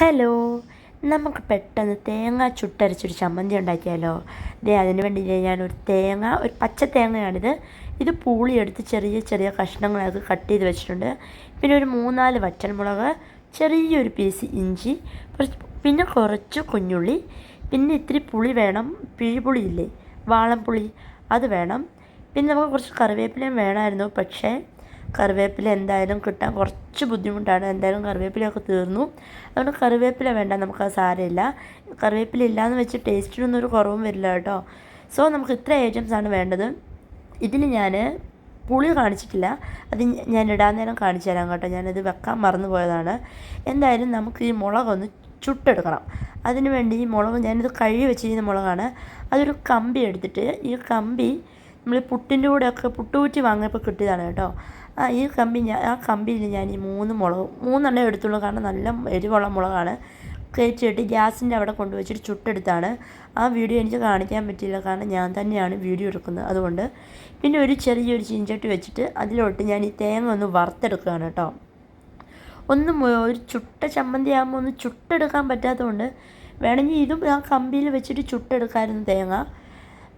Hello നമുക്ക് പെട്ടെന്ന് തേങ്ങ ചുട്ടരച്ചൊരു ചമ്മന്തി ഉണ്ടാക്കിയാലോ? ദേ അതിന് വേണ്ടി ഞാനൊരു തേങ്ങ ഒരു പച്ച തേങ്ങയാണിത്. ഇത് പൂളിയെടുത്ത് ചെറിയ ചെറിയ കഷ്ണങ്ങളാക്കി കട്ട് ചെയ്ത് വെച്ചിട്ടുണ്ട്. പിന്നെ ഒരു മൂന്നാൽ വറ്റൽമുളക് ചെറിയൊരു പീസ് ഇഞ്ചി പിന്നെ കുറച്ച് കുഞ്ഞുള്ളി പിന്നെ ഇത്തിരി പുളി വേണം. പിഴിപുളി ഇല്ലേ? വാളംപുളി അത് വേണം. പിന്നെ നമുക്ക് കുറച്ച് കറിവേപ്പിലയും വേണമായിരുന്നു. പക്ഷേ കറിവേപ്പില എന്തായാലും കിട്ടാൻ കുറച്ച് ബുദ്ധിമുട്ടാണ്. എന്തായാലും കറിവേപ്പിലയൊക്കെ തീർന്നു. അതുകൊണ്ട് കറിവേപ്പില വേണ്ട നമുക്ക് അത് സാരമില്ല. കറിവേപ്പില ഇല്ലയെന്ന് വെച്ച് ടേസ്റ്റിനൊന്നും ഒരു കുറവും വരില്ല കേട്ടോ. സോ നമുക്ക് ഇത്ര ഐറ്റംസ് ആണ് വേണ്ടത്. ഇതിൽ ഞാൻ പുളി കാണിച്ചിട്ടില്ല. അത് ഞാൻ ഇടാൻ നേരം കാണിച്ചു തരാം കേട്ടോ. ഞാനത് വെക്കാൻ മറന്നു പോയതാണ്. എന്തായാലും നമുക്ക് ഈ മുളകൊന്ന് ചുട്ടെടുക്കണം. അതിന് വേണ്ടി ഈ മുളക് ഞാനിത് കഴുകി വെച്ചിരിക്കുന്ന മുളകാണ്. അതൊരു കമ്പി എടുത്തിട്ട് ഈ കമ്പി നമ്മൾ പുട്ടിന്റെ കൂടെയൊക്കെ പുട്ടുകുറ്റി വാങ്ങിയപ്പോൾ കിട്ടിയതാണ് കേട്ടോ. ആ ഈ കമ്പി ഞാൻ ആ കമ്പിയിൽ ഞാൻ ഈ മൂന്ന് മുളക് മൂന്നെണ്ണം എടുത്തുള്ളൂ. കാരണം നല്ല എരിവുള്ള മുളകാണ്. കയറ്റിയിട്ട് ഗ്യാസിന്റെ അവിടെ കൊണ്ടുവച്ചിട്ട് ചുട്ടെടുത്താണ്. ആ വീഡിയോ എനിക്ക് കാണിക്കാൻ പറ്റിയില്ല. കാരണം ഞാൻ തന്നെയാണ് വീഡിയോ എടുക്കുന്നത്. അതുകൊണ്ട് പിന്നെ ഒരു ചെറിയൊരു ചീഞ്ചട്ടി വെച്ചിട്ട് അതിലോട്ട് ഞാൻ ഈ തേങ്ങ ഒന്ന് വറുത്തെടുക്കുകയാണ് കേട്ടോ. ഒന്ന് ഒരു ചുട്ട ചമ്മന്തി ആകുമ്പോൾ ഒന്ന് ചുട്ടെടുക്കാൻ പറ്റാത്തതുകൊണ്ട് വേണമെങ്കിൽ ഇതും ആ കമ്പിയിൽ വെച്ചിട്ട് ചുട്ടെടുക്കാമായിരുന്നു തേങ്ങ.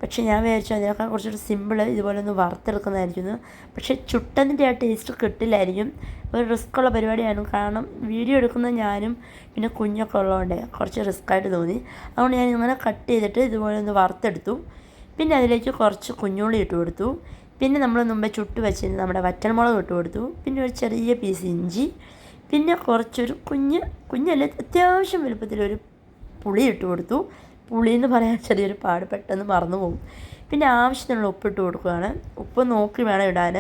പക്ഷേ ഞാൻ വിചാരിച്ചു അതിനേക്കാൾ കുറച്ചുകൂടി സിമ്പിൾ ഇതുപോലെ ഒന്ന് വറുത്തെടുക്കുന്നതായിരിക്കുന്നു. പക്ഷേ ചുട്ടതിന്റെ ആ ടേസ്റ്റ് കിട്ടില്ലായിരിക്കും. ഒരു റിസ്ക്കുള്ള പരിപാടിയാണ്. കാരണം വീഡിയോ എടുക്കുന്ന ഞാനും പിന്നെ കുഞ്ഞൊക്കെ ഉള്ളതുകൊണ്ട് കുറച്ച് റിസ്ക്കായിട്ട് തോന്നി. അതുകൊണ്ട് ഞാൻ ഇങ്ങനെ കട്ട് ചെയ്തിട്ട് ഇതുപോലെ ഒന്ന് വറുത്തെടുത്തു. പിന്നെ അതിലേക്ക് കുറച്ച് കുഞ്ഞുള്ളി ഇട്ട് കൊടുത്തു. പിന്നെ നമ്മൾ മുമ്പേ ചുട്ട് വെച്ചിരുന്ന നമ്മുടെ വറ്റൽമുളക് ഇട്ട് കൊടുത്തു. പിന്നെ ഒരു ചെറിയ പീസ് ഇഞ്ചി. പിന്നെ കുറച്ചൊരു കുഞ്ഞ് കുഞ്ഞല്ല അത്യാവശ്യം വലുപ്പത്തിലൊരു പുളി ഇട്ട് കൊടുത്തു. പുളി എന്ന് പറയാൻ ചെറിയൊരു പാട് പെട്ടെന്ന് മറന്നു പോകും. പിന്നെ ആവശ്യത്തിനുള്ള ഉപ്പിട്ട് കൊടുക്കുകയാണ്. ഉപ്പ് നോക്കി വേണം ഇടാൻ.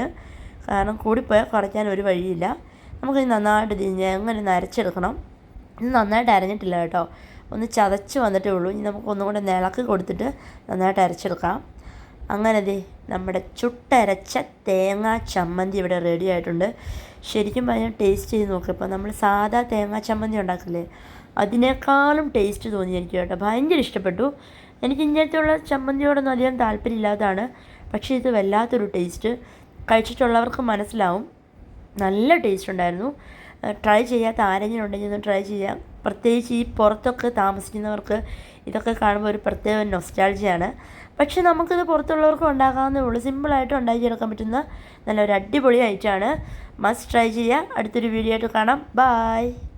കാരണം കൂടിപ്പോയാൽ കുറയ്ക്കാൻ ഒരു വഴിയില്ല. നമുക്കിത് നന്നായിട്ട് തിരിഞ്ഞ് അങ്ങനെ നരച്ചെടുക്കണം? ഇത് നന്നായിട്ട് അരഞ്ഞിട്ടില്ല കേട്ടോ. ഒന്ന് ചതച്ച് വന്നിട്ടേ ഉള്ളൂ. ഇനി നമുക്ക് ഒന്നും കൂടെ നിളക്ക് കൊടുത്തിട്ട് നന്നായിട്ട് അരച്ചെടുക്കാം. അങ്ങനെ ദേ നമ്മുടെ ചുട്ടരച്ച തേങ്ങ ചമ്മന്തി ഇവിടെ റെഡി ആയിട്ടുണ്ട്. ശരിക്കും പറഞ്ഞാൽ ടേസ്റ്റ് ചെയ്ത് നോക്കിയപ്പോൾ നമ്മൾ സാധാ തേങ്ങ ചമ്മന്തി ഉണ്ടാക്കില്ലേ അതിനേക്കാളും ടേസ്റ്റ് തോന്നി എനിക്ക് കേട്ടോ. ഭയങ്കര ഇഷ്ടപ്പെട്ടു. എനിക്ക് ഇങ്ങനത്തെയുള്ള ചമ്മന്തിയോടൊന്നും അധികം താല്പര്യമില്ലാത്തതാണ്. പക്ഷേ ഇത് വല്ലാത്തൊരു ടേസ്റ്റ് കഴിച്ചിട്ടുള്ളവർക്ക് മനസ്സിലാവും. നല്ല ടേസ്റ്റ് ഉണ്ടായിരുന്നു. ട്രൈ ചെയ്യാത്ത ആരെങ്കിലും ഉണ്ടെങ്കിൽ ഒന്ന് ട്രൈ ചെയ്യാം. പ്രത്യേകിച്ച് ഈ പുറത്തൊക്കെ താമസിക്കുന്നവർക്ക് ഇതൊക്കെ കാണുമ്പോൾ ഒരു പ്രത്യേക നൊസ്റ്റാൾജിയാണ് പക്ഷെ നമുക്കിത് പുറത്തുള്ളവർക്കും ഉണ്ടാക്കാവുന്നേ ഉള്ളൂ. സിമ്പിളായിട്ട് ഉണ്ടാക്കിയെടുക്കാൻ പറ്റുന്ന നല്ലൊരു അടിപൊളി ഐറ്റമാണ് മസ്റ്റ് ട്രൈ ചെയ്യുക അടുത്തൊരു വീഡിയോ ആയിട്ട് കാണാം. ബായ്